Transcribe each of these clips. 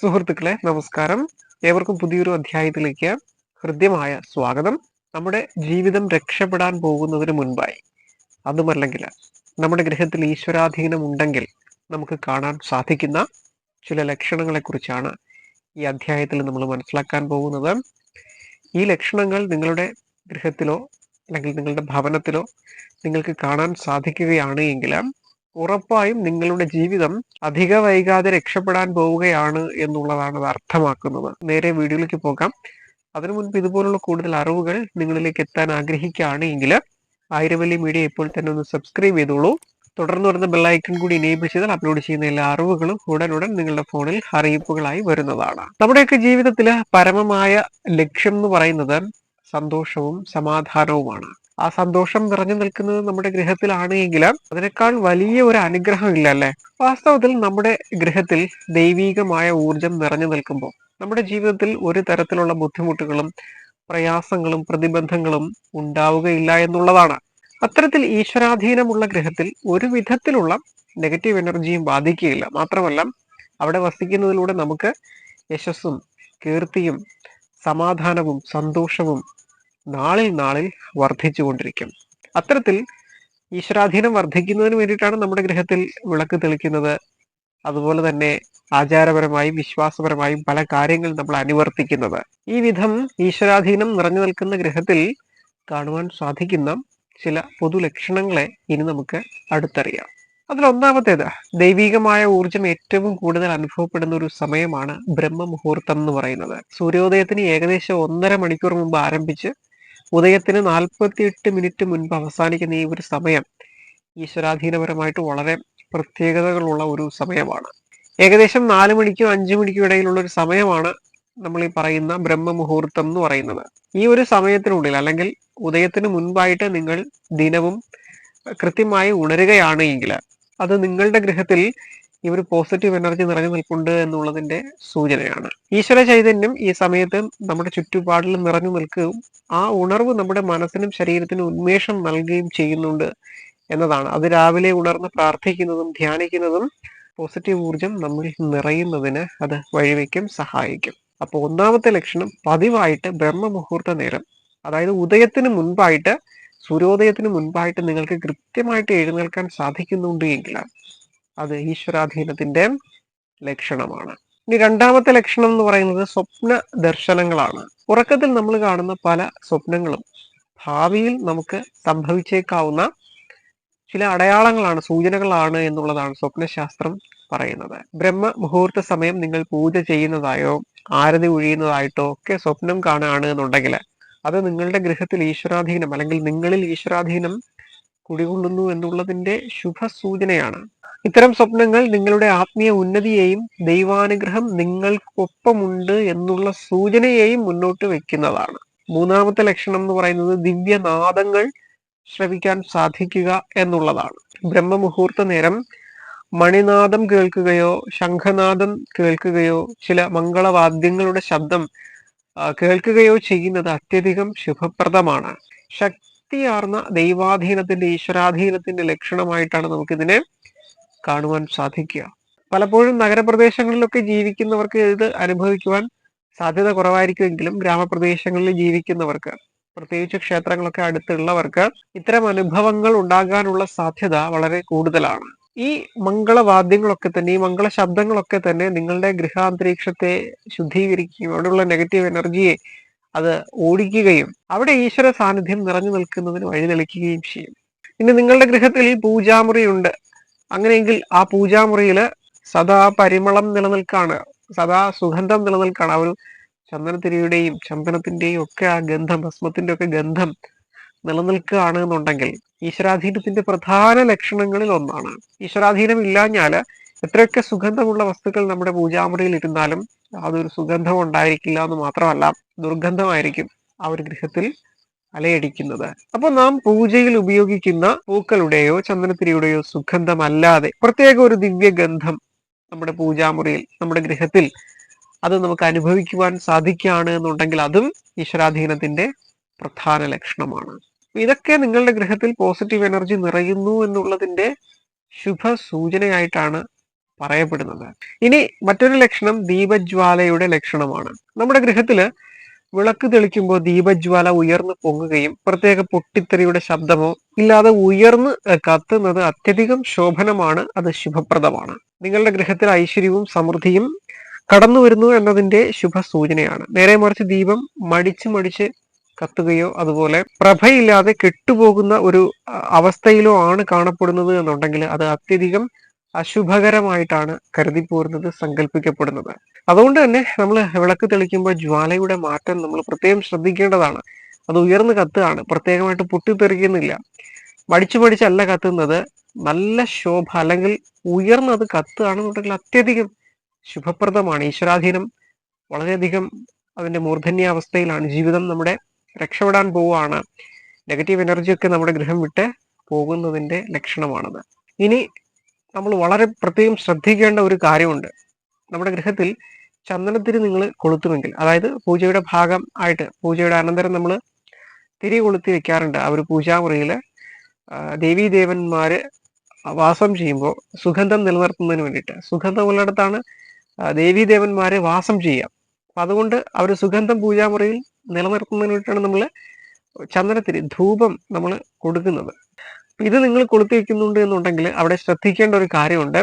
സുഹൃത്തുക്കളെ നമസ്കാരം. ഏവർക്കും പുതിയൊരു അധ്യായത്തിലേക്ക് ഹൃദ്യമായ സ്വാഗതം. നമ്മുടെ ജീവിതം രക്ഷപ്പെടാൻ പോകുന്നതിന് മുൻപായി. അതുമല്ലെങ്കിൽ നമ്മുടെ ഗ്രഹത്തിൽ ഈശ്വരാധീനം ഉണ്ടെങ്കിൽ നമുക്ക് കാണാൻ സാധിക്കുന്ന ചില ലക്ഷണങ്ങളെ കുറിച്ചാണ് ഈ അധ്യായത്തിൽ നമ്മൾ മനസ്സിലാക്കാൻ പോകുന്നത്. ഈ ലക്ഷണങ്ങൾ നിങ്ങളുടെ ഗൃഹത്തിലോ അല്ലെങ്കിൽ നിങ്ങളുടെ ഭവനത്തിലോ നിങ്ങൾക്ക് കാണാൻ സാധിക്കുകയാണ് എങ്കിൽ ഉറപ്പായും നിങ്ങളുടെ ജീവിതം അധിക വൈകാതെ രക്ഷപ്പെടാൻ പോവുകയാണ് എന്നുള്ളതാണ് അത് അർത്ഥമാക്കുന്നത്. നേരെ വീഡിയോയിലേക്ക് പോകാം. അതിനു മുൻപ് ഇതുപോലുള്ള കൂടുതൽ അറിവുകൾ നിങ്ങളിലേക്ക് എത്താൻ ആഗ്രഹിക്കുകയാണ് എങ്കിൽ ആയിരവല്ലി മീഡിയ ഇപ്പോൾ തന്നെ ഒന്ന് സബ്സ്ക്രൈബ് ചെയ്തോളൂ. തുടർന്ന് വരുന്ന ബെല്ലൈക്കൺ കൂടി ഇനേബിൾ ചെയ്താൽ അപ്ലോഡ് ചെയ്യുന്ന എല്ലാ അറിവുകളും ഉടനുടൻ നിങ്ങളുടെ ഫോണിൽ അറിയിപ്പുകളായി വരുന്നതാണ്. നമ്മുടെയൊക്കെ ജീവിതത്തിലെ പരമമായ ലക്ഷ്യം എന്ന് പറയുന്നത് സന്തോഷവും സമാധാനവുമാണ്. ആ സന്തോഷം നിറഞ്ഞു നിൽക്കുന്നത് നമ്മുടെ ഗൃഹത്തിലാണ് എങ്കിൽ അതിനേക്കാൾ വലിയ ഒരു അനുഗ്രഹം ഇല്ല അല്ലെ വാസ്തവത്തിൽ നമ്മുടെ ഗൃഹത്തിൽ ദൈവീകമായ ഊർജം നിറഞ്ഞു നിൽക്കുമ്പോൾ നമ്മുടെ ജീവിതത്തിൽ ഒരു തരത്തിലുള്ള ബുദ്ധിമുട്ടുകളും പ്രയാസങ്ങളും പ്രതിബന്ധങ്ങളും ഉണ്ടാവുകയില്ല എന്നുള്ളതാണ്. അത്തരത്തിൽ ഈശ്വരാധീനമുള്ള ഗ്രഹത്തിൽ ഒരു വിധത്തിലുള്ള നെഗറ്റീവ് എനർജിയും ബാധിക്കുകയില്ല. മാത്രമല്ല അവിടെ വസിക്കുന്നതിലൂടെ നമുക്ക് യശസ്സും കീർത്തിയും സമാധാനവും സന്തോഷവും നാളിൽ നാളിൽ വർദ്ധിച്ചുകൊണ്ടിരിക്കും. അത്തരത്തിൽ ഈശ്വരാധീനം വർദ്ധിക്കുന്നതിന് വേണ്ടിയിട്ടാണ് നമ്മുടെ ഗ്രഹത്തിൽ വിളക്ക് തെളിക്കുന്നത്. അതുപോലെ തന്നെ ആചാരപരമായും വിശ്വാസപരമായും പല കാര്യങ്ങൾ നമ്മൾ അനുവർത്തിക്കുന്നത്. ഈ വിധം ഈശ്വരാധീനം നിറഞ്ഞു നിൽക്കുന്ന ഗൃഹത്തിൽ കാണുവാൻ സാധിക്കുന്ന ചില പൊതു ലക്ഷണങ്ങളെ ഇനി നമുക്ക് അടുത്തറിയാം. അതിലൊന്നാമത്തേത് ദൈവികമായ ഊർജം ഏറ്റവും കൂടുതൽ അനുഭവപ്പെടുന്ന ഒരു സമയമാണ് ബ്രഹ്മമുഹൂർത്തം എന്ന് പറയുന്നത്. സൂര്യോദയത്തിന് ഏകദേശം ഒന്നര മണിക്കൂർ മുമ്പ് ആരംഭിച്ച് ഉദയത്തിന് നാൽപ്പത്തിയെട്ട് മിനിറ്റ് മുൻപ് അവസാനിക്കുന്ന ഈ ഒരു സമയം ഈശ്വരാധീനപരമായിട്ട് വളരെ പ്രത്യേകതകളുള്ള ഒരു സമയമാണ്. ഏകദേശം നാല് മണിക്കും അഞ്ചു മണിക്കും ഇടയിലുള്ള ഒരു സമയമാണ് നമ്മൾ ഈ പറയുന്ന ബ്രഹ്മ മുഹൂർത്തം എന്ന് പറയുന്നത്. ഈ ഒരു സമയത്തിനുള്ളിൽ അല്ലെങ്കിൽ ഉദയത്തിന് മുൻപായിട്ട് നിങ്ങൾ ദിനവും കൃത്യമായി ഉണരുകയാണ് എങ്കിൽ അത് നിങ്ങളുടെ ഗൃഹത്തിൽ ഈ ഒരു പോസിറ്റീവ് എനർജി നിറഞ്ഞു നിൽപ്പുണ്ട് എന്നുള്ളതിന്റെ സൂചനയാണ്. ഈശ്വര ചൈതന്യം ഈ സമയത്ത് നമ്മുടെ ചുറ്റുപാടിൽ നിറഞ്ഞു നിൽക്കുകയും ആ ഉണർവ് നമ്മുടെ മനസ്സിനും ശരീരത്തിനും ഉന്മേഷം നൽകുകയും ചെയ്യുന്നുണ്ട് എന്നതാണ്. അത് രാവിലെ ഉണർന്ന് പ്രാർത്ഥിക്കുന്നതും ധ്യാനിക്കുന്നതും പോസിറ്റീവ് ഊർജം നമ്മിൽ നിറയുന്നതിന് അത് വഴിവെക്കും സഹായിക്കും. അപ്പോൾ ഒന്നാമത്തെ ലക്ഷണം പതിവായിട്ട് ബ്രഹ്മമുഹൂർത്ത നേരം. അതായത് ഉദയത്തിന് മുൻപായിട്ട് സൂര്യോദയത്തിന് മുൻപായിട്ട് നിങ്ങൾക്ക് കൃത്യമായിട്ട് എഴുന്നേൽക്കാൻ സാധിക്കുന്നുണ്ട് എങ്കിൽ അത് ഈശ്വരാധീനത്തിന്റെ ലക്ഷണമാണ്. ഇനി രണ്ടാമത്തെ ലക്ഷണം എന്ന് പറയുന്നത് സ്വപ്ന ദർശനങ്ങളാണ്. ഉറക്കത്തിൽ നമ്മൾ കാണുന്ന പല സ്വപ്നങ്ങളും ഭാവിയിൽ നമുക്ക് സംഭവിച്ചേക്കാവുന്ന ചില അടയാളങ്ങളാണ് സൂചനകളാണ് എന്നുള്ളതാണ് സ്വപ്നശാസ്ത്രം പറയുന്നത്. ബ്രഹ്മ മുഹൂർത്ത സമയം നിങ്ങൾ പൂജ ചെയ്യുന്നതായോ ആരതി ഒഴിയുന്നതായിട്ടോ ഒക്കെ സ്വപ്നം കാണുകയാണ് എന്നുണ്ടെങ്കിൽ അത് നിങ്ങളുടെ ഗൃഹത്തിൽ ഈശ്വരാധീനം അല്ലെങ്കിൽ നിങ്ങളിൽ ഈശ്വരാധീനം കുടികൊള്ളുന്നു എന്നുള്ളതിന്റെ ശുഭ സൂചനയാണ് ഇത്തരം സ്വപ്നങ്ങൾ നിങ്ങളുടെ ആത്മീയ ഉന്നതിയെയും ദൈവാനുഗ്രഹം നിങ്ങൾക്കൊപ്പമുണ്ട് എന്നുള്ള സൂചനയെയും മുന്നോട്ട് വെക്കുന്നതാണ്. മൂന്നാമത്തെ ലക്ഷണം എന്ന് പറയുന്നത് ദിവ്യനാദങ്ങൾ ശ്രവിക്കാൻ സാധിക്കുക എന്നുള്ളതാണ്. ബ്രഹ്മമുഹൂർത്ത നേരം മണിനാദം കേൾക്കുകയോ ശംഖനാദം കേൾക്കുകയോ ചില മംഗളവാദ്യങ്ങളുടെ ശബ്ദം കേൾക്കുകയോ ചെയ്യുന്നത് അത്യധികം ശുഭപ്രദമാണ്. ശക്തിയാർന്ന ദൈവാധീനത്തിന്റെ ഈശ്വരാധീനത്തിന്റെ ലക്ഷണമായിട്ടാണ് നമുക്കിതിനെ കാണുവാൻ സാധിക്കുക. പലപ്പോഴും നഗരപ്രദേശങ്ങളിലൊക്കെ ജീവിക്കുന്നവർക്ക് ഇത് അനുഭവിക്കുവാൻ സാധ്യത കുറവായിരിക്കുമെങ്കിലും ഗ്രാമപ്രദേശങ്ങളിൽ ജീവിക്കുന്നവർക്ക് പ്രത്യേകിച്ച് ക്ഷേത്രങ്ങളൊക്കെ അടുത്തുള്ളവർക്ക് ഇത്തരം അനുഭവങ്ങൾ ഉണ്ടാകാനുള്ള സാധ്യത വളരെ കൂടുതലാണ്. ഈ മംഗളവാദ്യങ്ങളൊക്കെ തന്നെ ഈ മംഗള ശബ്ദങ്ങളൊക്കെ തന്നെ നിങ്ങളുടെ ഗൃഹാന്തരീക്ഷത്തെ ശുദ്ധീകരിക്കുകയും അവിടെയുള്ള നെഗറ്റീവ് എനർജിയെ അത് ഓടിക്കുകയും അവിടെ ഈശ്വര സാന്നിധ്യം നിറഞ്ഞു നിൽക്കുന്നതിന് വഴിതെളിക്കുകയും ചെയ്യും. ഇനി നിങ്ങളുടെ ഗൃഹത്തിൽ പൂജാമുറി ഉണ്ട് അങ്ങനെയെങ്കിൽ ആ പൂജാമുറിയിൽ സദാ പരിമളം നിലനിൽക്കാണ് സദാ സുഗന്ധം നിലനിൽക്കാണ്. ആ ഒരു ചന്ദനത്തിരിയുടെയും ചന്ദനത്തിന്റെയും ഒക്കെ ആ ഗന്ധം ഭസ്മത്തിന്റെ ഒക്കെ ഗന്ധം നിലനിൽക്കുകയാണ് എന്നുണ്ടെങ്കിൽ ഈശ്വരാധീനത്തിന്റെ പ്രധാന ലക്ഷണങ്ങളിൽ ഒന്നാണ്. ഈശ്വരാധീനം ഇല്ലാഞ്ഞാൽ എത്രയൊക്കെ സുഗന്ധമുള്ള വസ്തുക്കൾ നമ്മുടെ പൂജാമുറിയിൽ ഇരുന്നാലും അതൊരു സുഗന്ധം ഉണ്ടായിരിക്കില്ല എന്ന് മാത്രമല്ല ദുർഗന്ധമായിരിക്കും ആ ഒരു ഗൃഹത്തിൽ അലയടിക്കുന്നത് അപ്പോൾ നാം പൂജയിൽ ഉപയോഗിക്കുന്ന പൂക്കളുടെയോ ചന്ദനത്തിരിയുടെയോ സുഗന്ധമല്ലാതെ പ്രത്യേക ഒരു ദിവ്യഗന്ധം നമ്മുടെ പൂജാമുറിയിൽ നമ്മുടെ ഗൃഹത്തിൽ അത് നമുക്ക് അനുഭവിക്കുവാൻ സാധിക്കുകയാണ് എന്നുണ്ടെങ്കിൽ അതും ഈശ്വരാധീനത്തിന്റെ പ്രധാന ലക്ഷണമാണ്. ഇതൊക്കെ നിങ്ങളുടെ ഗൃഹത്തിൽ പോസിറ്റീവ് എനർജി നിറയുന്നു എന്നുള്ളതിന്റെ ശുഭ സൂചനയായിട്ടാണ് പറയപ്പെടുന്നത്. ഇനി മറ്റൊരു ലക്ഷണം ദീപജ്വാലയുടെ ലക്ഷണമാണ്. നമ്മുടെ ഗൃഹത്തിൽ വിളക്ക് തെളിക്കുമ്പോൾ ദീപജ്വാല ഉയർന്നു പൊങ്ങുകയും പ്രത്യേക പൊട്ടിത്തെറിയുടെ ശബ്ദമോ ഇല്ലാതെ ഉയർന്ന് കത്തുന്നത് അത്യധികം ശോഭനമാണ്. അത് ശുഭപ്രദമാണ്. നിങ്ങളുടെ ഗൃഹത്തിൽ ഐശ്വര്യവും സമൃദ്ധിയും കടന്നു വരുന്നു എന്നതിന്റെ ശുഭ സൂചനയാണ് നേരെ മറിച്ച് ദീപം മടിച്ച് മടിച്ച് കത്തുകയോ അതുപോലെ പ്രഭയില്ലാതെ കെട്ടുപോകുന്ന ഒരു അവസ്ഥയിലോ ആണ് കാണപ്പെടുന്നത് എന്നുണ്ടെങ്കിൽ അത് അത്യധികം അശുഭകരമായിട്ടാണ് കരുതിപ്പോരുന്നത് സങ്കല്പിക്കപ്പെടുന്നത് അതുകൊണ്ട് തന്നെ നമ്മൾ വിളക്ക് തെളിക്കുമ്പോൾ ജ്വാലയുടെ മാറ്റം നമ്മൾ പ്രത്യേകം ശ്രദ്ധിക്കേണ്ടതാണ്. അത് ഉയർന്ന് കത്തുകയാണ്. പ്രത്യേകമായിട്ട് പൊട്ടിത്തെറിക്കുന്നില്ല. മടിച്ചു മടിച്ചല്ല കത്തുന്നത്. നല്ല ശോഭ അല്ലെങ്കിൽ ഉയർന്നത് കത്തുകയാണെന്നുണ്ടെങ്കിൽ അത്യധികം ശുഭപ്രദമാണ്. ഈശ്വരാധീനം വളരെയധികം അതിന്റെ മൂർധന്യാവസ്ഥയിലാണ്. ജീവിതം നമ്മുടെ രക്ഷപ്പെടാൻ പോവുകയാണ്. നെഗറ്റീവ് എനർജിയൊക്കെ നമ്മുടെ ഗൃഹം വിട്ട് പോകുന്നതിന്റെ ലക്ഷണമാണത്. ഇനി നമ്മൾ വളരെ പ്രത്യേകം ശ്രദ്ധിക്കേണ്ട ഒരു കാര്യമുണ്ട്. നമ്മുടെ ഗൃഹത്തിൽ ചന്ദനത്തിരി നിങ്ങൾ കൊളുത്തുമെങ്കിൽ അതായത് പൂജയുടെ ഭാഗം ആയിട്ട് പൂജയുടെ അനന്തരം നമ്മൾ തിരി കൊളുത്തി വെക്കാറുണ്ട്. ആ ഒരു പൂജാമുറിയിൽ ദേവീദേവന്മാര് വാസം ചെയ്യുമ്പോൾ സുഗന്ധം നിലനിർത്തുന്നതിന് വേണ്ടിയിട്ട്. സുഗന്ധമുള്ളിടത്താണ് ദേവീദേവന്മാരെ വാസം ചെയ്യുക. അപ്പം അതുകൊണ്ട് അവർ സുഗന്ധം പൂജാമുറിയിൽ നിലനിർത്തുന്നതിന് വേണ്ടിയിട്ടാണ് നമ്മൾ ചന്ദനത്തിരി ധൂപം നമ്മൾ കൊടുക്കുന്നത്. ഇത് നിങ്ങൾ കൊളുത്തി വെക്കുന്നുണ്ട് എന്നുണ്ടെങ്കിൽ അവിടെ ശ്രദ്ധിക്കേണ്ട ഒരു കാര്യമുണ്ട്.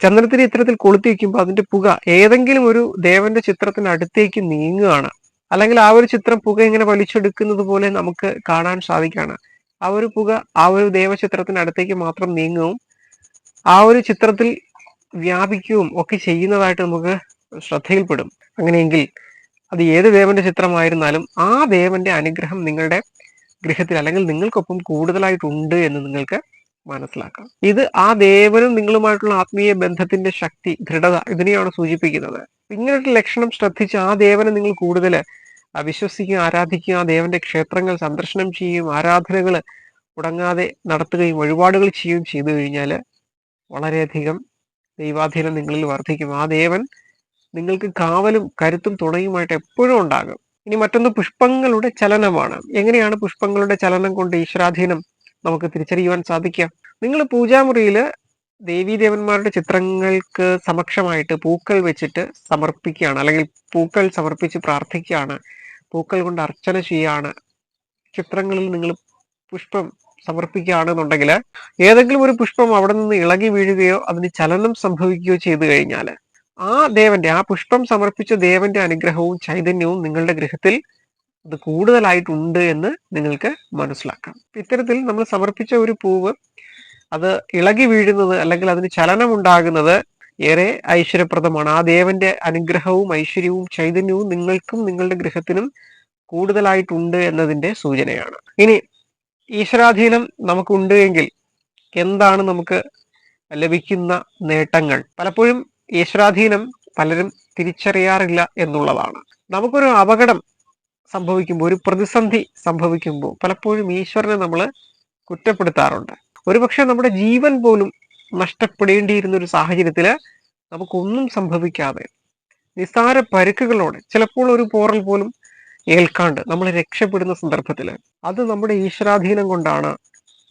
ചന്ദനത്തിരി ഇത്തരത്തിൽ കൊളുത്തി വയ്ക്കുമ്പോൾ അതിന്റെ പുക ഏതെങ്കിലും ഒരു ദേവന്റെ ചിത്രത്തിന് അടുത്തേക്ക് നീങ്ങുകയാണ്. അല്ലെങ്കിൽ ആ ഒരു ചിത്രം പുക ഇങ്ങനെ വലിച്ചെടുക്കുന്നത് പോലെ നമുക്ക് കാണാൻ സാധിക്കുകയാണ്. ആ ഒരു പുക ആ ഒരു ദേവചിത്രത്തിന് അടുത്തേക്ക് മാത്രം നീങ്ങുകയും ആ ഒരു ചിത്രത്തിൽ വ്യാപിക്കുകയും ഒക്കെ ചെയ്യുന്നതായിട്ട് നമുക്ക് ശ്രദ്ധയിൽപ്പെടും. അങ്ങനെയെങ്കിൽ അത് ഏത് ദേവന്റെ ചിത്രമായിരുന്നാലും ആ ദേവന്റെ അനുഗ്രഹം നിങ്ങളുടെ ഗൃഹത്തിൽ അല്ലെങ്കിൽ നിങ്ങൾക്കൊപ്പം കൂടുതലായിട്ടുണ്ട് എന്ന് നിങ്ങൾക്ക് മനസ്സിലാക്കാം. ഇത് ആ ദേവനും നിങ്ങളുമായിട്ടുള്ള ആത്മീയ ബന്ധത്തിന്റെ ശക്തി ദൃഢത ഇതിനെയാണ് സൂചിപ്പിക്കുന്നത്. ഇങ്ങനൊരു ലക്ഷണം ശ്രദ്ധിച്ച് ആ ദേവനെ നിങ്ങൾ കൂടുതൽ വിശ്വസിക്കുകയും ആരാധിക്കുകയും ആ ദേവന്റെ ക്ഷേത്രങ്ങൾ സന്ദർശനം ചെയ്യുകയും ആരാധനകൾ മുടങ്ങാതെ നടത്തുകയും വഴിപാടുകൾ ചെയ്യുകയും ചെയ്തു കഴിഞ്ഞാൽ വളരെയധികം ദൈവാധീനം നിങ്ങളിൽ വർദ്ധിക്കും. ആ ദേവൻ നിങ്ങൾക്ക് കാവലും കരുത്തും തുണയുമായിട്ട് എപ്പോഴും ഉണ്ടാകും. ഇനി മറ്റൊന്ന് പുഷ്പങ്ങളുടെ ചലനമാണ്. എങ്ങനെയാണ് പുഷ്പങ്ങളുടെ ചലനം കൊണ്ട് ഈശ്വരാധീനം നമുക്ക് തിരിച്ചറിയുവാൻ സാധിക്കുക നിങ്ങൾ പൂജാമുറിയിൽ ദേവീദേവന്മാരുടെ ചിത്രങ്ങൾക്ക് സമക്ഷമായിട്ട് പൂക്കൾ വെച്ചിട്ട് സമർപ്പിക്കുകയാണ്. അല്ലെങ്കിൽ പൂക്കൾ സമർപ്പിച്ച് പ്രാർത്ഥിക്കുകയാണ്. പൂക്കൾ കൊണ്ട് അർച്ചന ചെയ്യാണ്. ചിത്രങ്ങളിൽ നിങ്ങൾ പുഷ്പം സമർപ്പിക്കുകയാണെന്നുണ്ടെങ്കിൽ ഏതെങ്കിലും ഒരു പുഷ്പം അവിടെ നിന്ന് ഇളകി വീഴുകയോ അതിന് ചലനം സംഭവിക്കുകയോ ചെയ്തു കഴിഞ്ഞാൽ ആ ദേവന്റെ ആ പുഷ്പം സമർപ്പിച്ച ദേവന്റെ അനുഗ്രഹവും ചൈതന്യവും നിങ്ങളുടെ ഗൃഹത്തിൽ അത് കൂടുതലായിട്ടുണ്ട് എന്ന് നിങ്ങൾക്ക് മനസ്സിലാക്കാം. ഇത്തരത്തിൽ നമ്മൾ സമർപ്പിച്ച ഒരു പൂവ് അത് ഇളകി വീഴുന്നത് അല്ലെങ്കിൽ അതിന് ചലനം ഉണ്ടാകുന്നത് ഏറെ ഐശ്വര്യപ്രദമാണ്. ആ ദേവന്റെ അനുഗ്രഹവും ഐശ്വര്യവും ചൈതന്യവും നിങ്ങൾക്കും നിങ്ങളുടെ ഗൃഹത്തിനും കൂടുതലായിട്ടുണ്ട് എന്നതിന്റെ സൂചനയാണ്. ഇനി ഈശ്വരാധീനം നമുക്കുണ്ട് എങ്കിൽ എന്താണ് നമുക്ക് ലഭിക്കുന്ന നേട്ടങ്ങൾ? പലപ്പോഴും ഈശ്വരാധീനം പലരും തിരിച്ചറിയാറില്ല എന്നുള്ളതാണ്. നമുക്കൊരു അപകടം സംഭവിക്കുമ്പോൾ ഒരു പ്രതിസന്ധി സംഭവിക്കുമ്പോൾ പലപ്പോഴും ഈശ്വരനെ നമ്മൾ കുറ്റപ്പെടുത്താറുണ്ട്. ഒരുപക്ഷെ നമ്മുടെ ജീവൻ പോലും നഷ്ടപ്പെടേണ്ടിയിരുന്ന ഒരു സാഹചര്യത്തിൽ നമുക്കൊന്നും സംഭവിക്കാതെ നിസ്സാര പരുക്കുകളോടെ ചിലപ്പോൾ ഒരു പോറൽ പോലും ഏൽക്കാണ്ട് നമ്മൾ രക്ഷപ്പെടുന്ന സന്ദർഭത്തിൽ അത് നമ്മുടെ ഈശ്വരാധീനം കൊണ്ടാണ്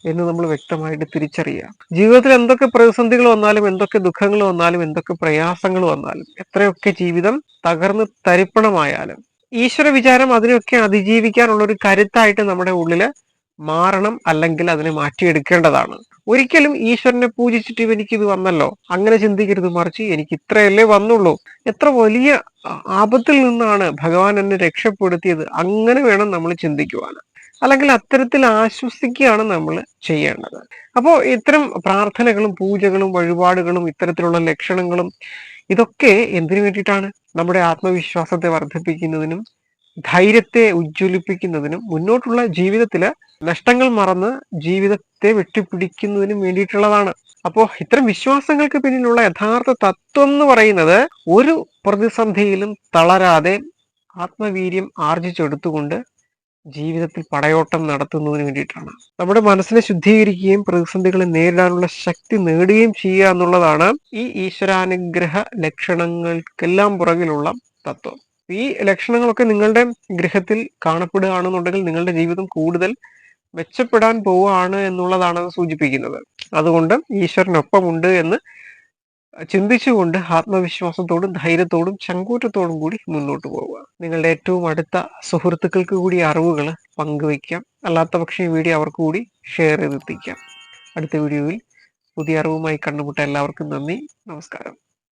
എന്ന് നമ്മൾ വ്യക്തമായിട്ട് തിരിച്ചറിയുക. ജീവിതത്തിൽ എന്തൊക്കെ പ്രതിസന്ധികൾ വന്നാലും എന്തൊക്കെ ദുഃഖങ്ങൾ വന്നാലും എന്തൊക്കെ പ്രയാസങ്ങൾ വന്നാലും എത്രയൊക്കെ ജീവിതം തകർന്ന് തരിപ്പണമായാലും ഈശ്വര വിചാരം അതിനൊക്കെ അതിജീവിക്കാനുള്ള ഒരു കരുത്തായിട്ട് നമ്മുടെ ഉള്ളിൽ മാറണം അല്ലെങ്കിൽ അതിനെ മാറ്റിയെടുക്കേണ്ടതാണ്. ഒരിക്കലും ഈശ്വരനെ പൂജിച്ചിട്ട് എനിക്ക് ഇത് വന്നല്ലോ. അങ്ങനെ ചിന്തിക്കരുത് മറിച്ച് എനിക്ക് ഇത്രയല്ലേ വന്നുള്ളൂ. എത്ര വലിയ ആപത്തിൽ നിന്നാണ് ഭഗവാൻ എന്നെ രക്ഷപ്പെടുത്തിയത്. അങ്ങനെ വേണം നമ്മൾ ചിന്തിക്കുവാൻ അല്ലെങ്കിൽ അത്തരത്തിൽ ആശ്വസിക്കുകയാണ് നമ്മൾ ചെയ്യേണ്ടത്. അപ്പോൾ ഇത്തരം പ്രാർത്ഥനകളും പൂജകളും വഴിപാടുകളും ഇത്തരത്തിലുള്ള ലക്ഷണങ്ങളും ഇതൊക്കെ എന്തിനു വേണ്ടിയിട്ടാണ് നമ്മുടെ ആത്മവിശ്വാസത്തെ വർദ്ധിപ്പിക്കുന്നതിനും ധൈര്യത്തെ ഉജ്ജ്വലിപ്പിക്കുന്നതിനും മുന്നോട്ടുള്ള ജീവിതത്തിൽ നഷ്ടങ്ങൾ മറന്ന് ജീവിതത്തെ വെട്ടിപ്പിടിക്കുന്നതിനും വേണ്ടിയിട്ടുള്ളതാണ്. അപ്പോൾ ഇത്തരം വിശ്വാസങ്ങൾക്ക് പിന്നിലുള്ള യഥാർത്ഥ തത്വം എന്ന് പറയുന്നത് ഒരു പ്രതിസന്ധിയിലും തളരാതെ ആത്മവീര്യം ആർജിച്ചെടുത്തുകൊണ്ട് ജീവിതത്തിൽ പടയോട്ടം നടത്തുന്നതിന് വേണ്ടിയിട്ടാണ്. നമ്മുടെ മനസ്സിനെ ശുദ്ധീകരിക്കുകയും പ്രതിസന്ധികളെ നേരിടാനുള്ള ശക്തി നേടുകയും ചെയ്യുക എന്നുള്ളതാണ് ഈ ഈശ്വരാനുഗ്രഹ ലക്ഷണങ്ങൾക്കെല്ലാം പുറകിലുള്ള തത്വം. ഈ ലക്ഷണങ്ങളൊക്കെ നിങ്ങളുടെ ഗ്രഹത്തിൽ കാണപ്പെടുകയാണെന്നുണ്ടെങ്കിൽ നിങ്ങളുടെ ജീവിതം കൂടുതൽ മെച്ചപ്പെടാൻ പോവുകയാണ് എന്നുള്ളതാണ് സൂചിപ്പിക്കുന്നത്. അതുകൊണ്ട് ഈശ്വരനൊപ്പമുണ്ട് എന്ന് ചിന്തിച്ചുകൊണ്ട് ആത്മവിശ്വാസത്തോടും ധൈര്യത്തോടും ചങ്കൂറ്റത്തോടും കൂടി മുന്നോട്ട് പോവുക. നിങ്ങളുടെ ഏറ്റവും അടുത്ത സുഹൃത്തുക്കൾക്ക് കൂടി അറിവുകൾ പങ്കുവയ്ക്കാം. അല്ലാത്ത പക്ഷേ ഈ വീഡിയോ അവർക്ക് കൂടി ഷെയർ ചെയ്തെത്തിക്കാം. അടുത്ത വീഡിയോയിൽ പുതിയ അറിവുമായി കണ്ടുമുട്ട എല്ലാവർക്കും നന്ദി. നമസ്കാരം.